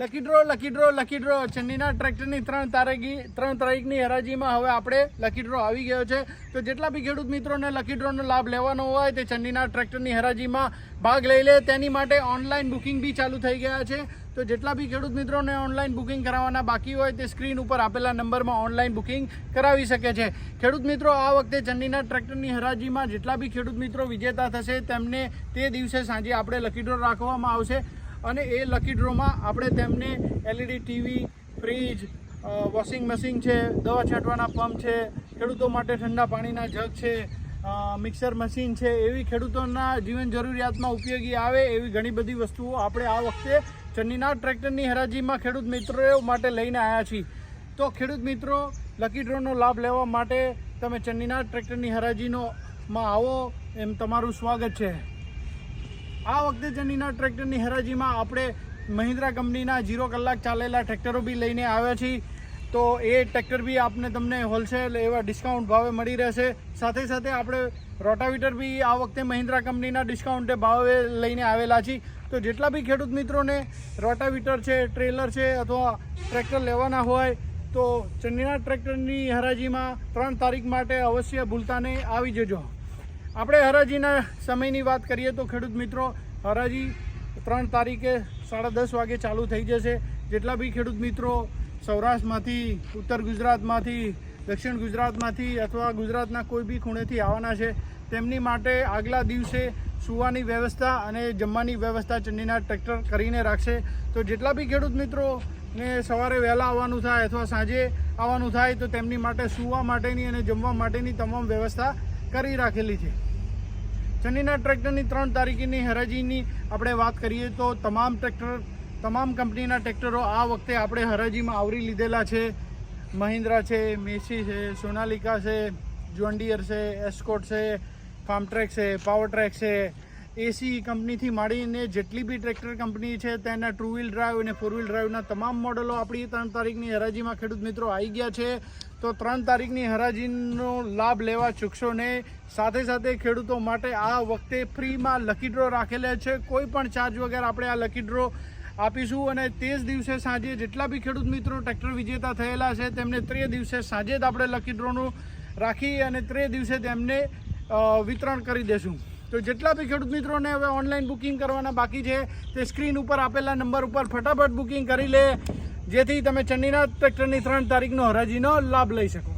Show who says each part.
Speaker 1: Lucky draw lucky draw lucky draw ચંદીના ટ્રેક્ટરની ત્રણ તારીખી, ત્રણ તારીખની હરાજીમાં હવે આપણે લકી ડ્રો આવી ગયો છે. તો જેટલા બી ખેડૂત મિત્રોને લકી ડ્રોનો લાભ લેવાનો હોય તે ચંદીના ટ્રેક્ટરની હરાજીમાં ભાગ લઈ લે. તેની માટે ઓનલાઈન બુકિંગ બી ચાલુ થઈ ગયા છે. તો જેટલા બી ખેડૂત મિત્રોને ઓનલાઈન બુકિંગ કરાવવાના બાકી હોય તે સ્ક્રીન ઉપર આપેલા નંબરમાં ઓનલાઈન બુકિંગ કરાવી શકે છે. ખેડૂત મિત્રો, આ વખતે ચંદીના ટ્રેક્ટરની હરાજીમાં જેટલા બી ખેડૂત મિત્રો વિજેતા થશે તેમને તે દિવસે સાંજે આપણે લકી ડ્રો રાખવામાં આવશે. અને એ લકી ડ્રોમાં આપણે તેમને LED TV fridge washing machine છે, દવા છાંટવાના પંપ છે, ખેડૂતો માટે ઠંડા પાણીના જગ છે મિક્સર મશીન છે, એવી ખેડૂતોના જીવન જરૂરિયાતમાં ઉપયોગી આવે એવી ઘણી બધી વસ્તુઓ આપણે આ વખતે ચન્નીના ટ્રેક્ટરની હરાજીમાં ખેડૂત મિત્રો માટે લઈને આવ્યા છીએ. તો ખેડૂત મિત્રો લકી ડ્રોનો લાભ લેવા માટે તમે ચન્નીના ટ્રેક્ટરની હરાજીનો માં આવો, એમ તમારું સ્વાગત છે. આ વખતે જનીના ટ્રેક્ટરની હરાજીમાં આપણે મહિન્દ્રા કંપનીના જીરો કલાક ચાલેલા ટ્રેક્ટરો બી લઈને આવ્યા છીએ. તો એ ટ્રેક્ટર બી આપને તમને હોલસેલ એવા ડિસ્કાઉન્ટ ભાવે મળી રહેશે. સાથે સાથે આપણે રોટાવીટર બી આ વખતે મહિન્દ્રા કંપનીના ડિસ્કાઉન્ટે ભાવે લઈને આવેલા છીએ. તો જેટલા બી ખેડૂત મિત્રોને રોટાવીટર છે, ટ્રેલર છે અથવા ટ્રેક્ટર લેવાના હોય, તો ચંદીના ટ્રેક્ટરની હરાજીમાં ત્રણ તારીખ માટે અવશ્ય ભૂલતાને આવી જજો. આપણે હરાજીના સમયની વાત કરીએ તો ખેડૂત મિત્રો, હરાજી ત્રણ તારીખે સાડા દસ વાગે ચાલુ થઈ જશે. જેટલા બી ખેડૂત મિત્રો સૌરાષ્ટ્રમાંથી, ઉત્તર ગુજરાતમાંથી, દક્ષિણ ગુજરાતમાંથી અથવા ગુજરાતના કોઈ બી ખૂણેથી આવવાના છે, તેમની માટે આગલા દિવસે સુવાની વ્યવસ્થા અને જમવાની વ્યવસ્થા ચંડીના ટ્રેક્ટર કરીને રાખશે. તો જેટલા બી ખેડૂત મિત્રો ને સવારે વહેલા આવવાનું થાય અથવા સાંજે આવવાનું થાય, તો તેમની માટે સુવા માટેની અને જમવા માટેની તમામ વ્યવસ્થા કરી રાખેલી છે. ચંડીના ટ્રેક્ટરની ત્રણ તારીખની હરાજીની આપણે વાત કરીએ તો તમામ ટ્રેક્ટર, તમામ કંપનીના ટ્રેક્ટરો આ વખતે આપણે હરાજીમાં આવરી લીધેલા છે. મહિન્દ્રા છે, મેસી છે, સોનાલિકા છે જોન્ડિયર છે, એસ્કોટ છે, ફાર્મટ્રેક છે, પાવરટ્રેક છે એસી કંપનીથી માંડીને જેટલી બી ટ્રેક્ટર કંપની છે, તેના ટુ વ્હીલ ડ્રાઈવ અને ફોર વ્હીલ ડ્રાઈવના તમામ મોડલો આપણી ત્રણ તારીખની હરાજીમાં ખેડૂત મિત્રો આવી ગયા છે. તો ત્રણ તારીખની હરાજીનો લાભ લેવા ચૂકશો નહીં. સાથે સાથે ખેડૂતો માટે આ વખતે ફ્રીમાં લકી ડ્રો રાખેલા છે. કોઈ પણ ચાર્જ વગર આપણે આ લકી ડ્રો આપીશું અને તે જ દિવસે સાંજે જેટલા બી ખેડૂત મિત્રો ટ્રેક્ટર વિજેતા થયેલા છે, તેમને ત્રે દિવસે સાંજે જ આપણે લકી ડ્રોનું રાખી અને ત્રે દિવસે તેમને વિતરણ કરી દેશું. તો જેટલા બી ખેડૂત મિત્રોને હવે ઓનલાઈન બુકિંગ કરવાના બાકી છે, તે સ્ક્રીન ઉપર આપેલા નંબર ઉપર ફટાફટ બુકિંગ કરી લે. જેથી તમે ચંડીનાથ ટ્રેક્ટરની ત્રણ તારીખનો હરાજીનો લાભ લઈ શકો.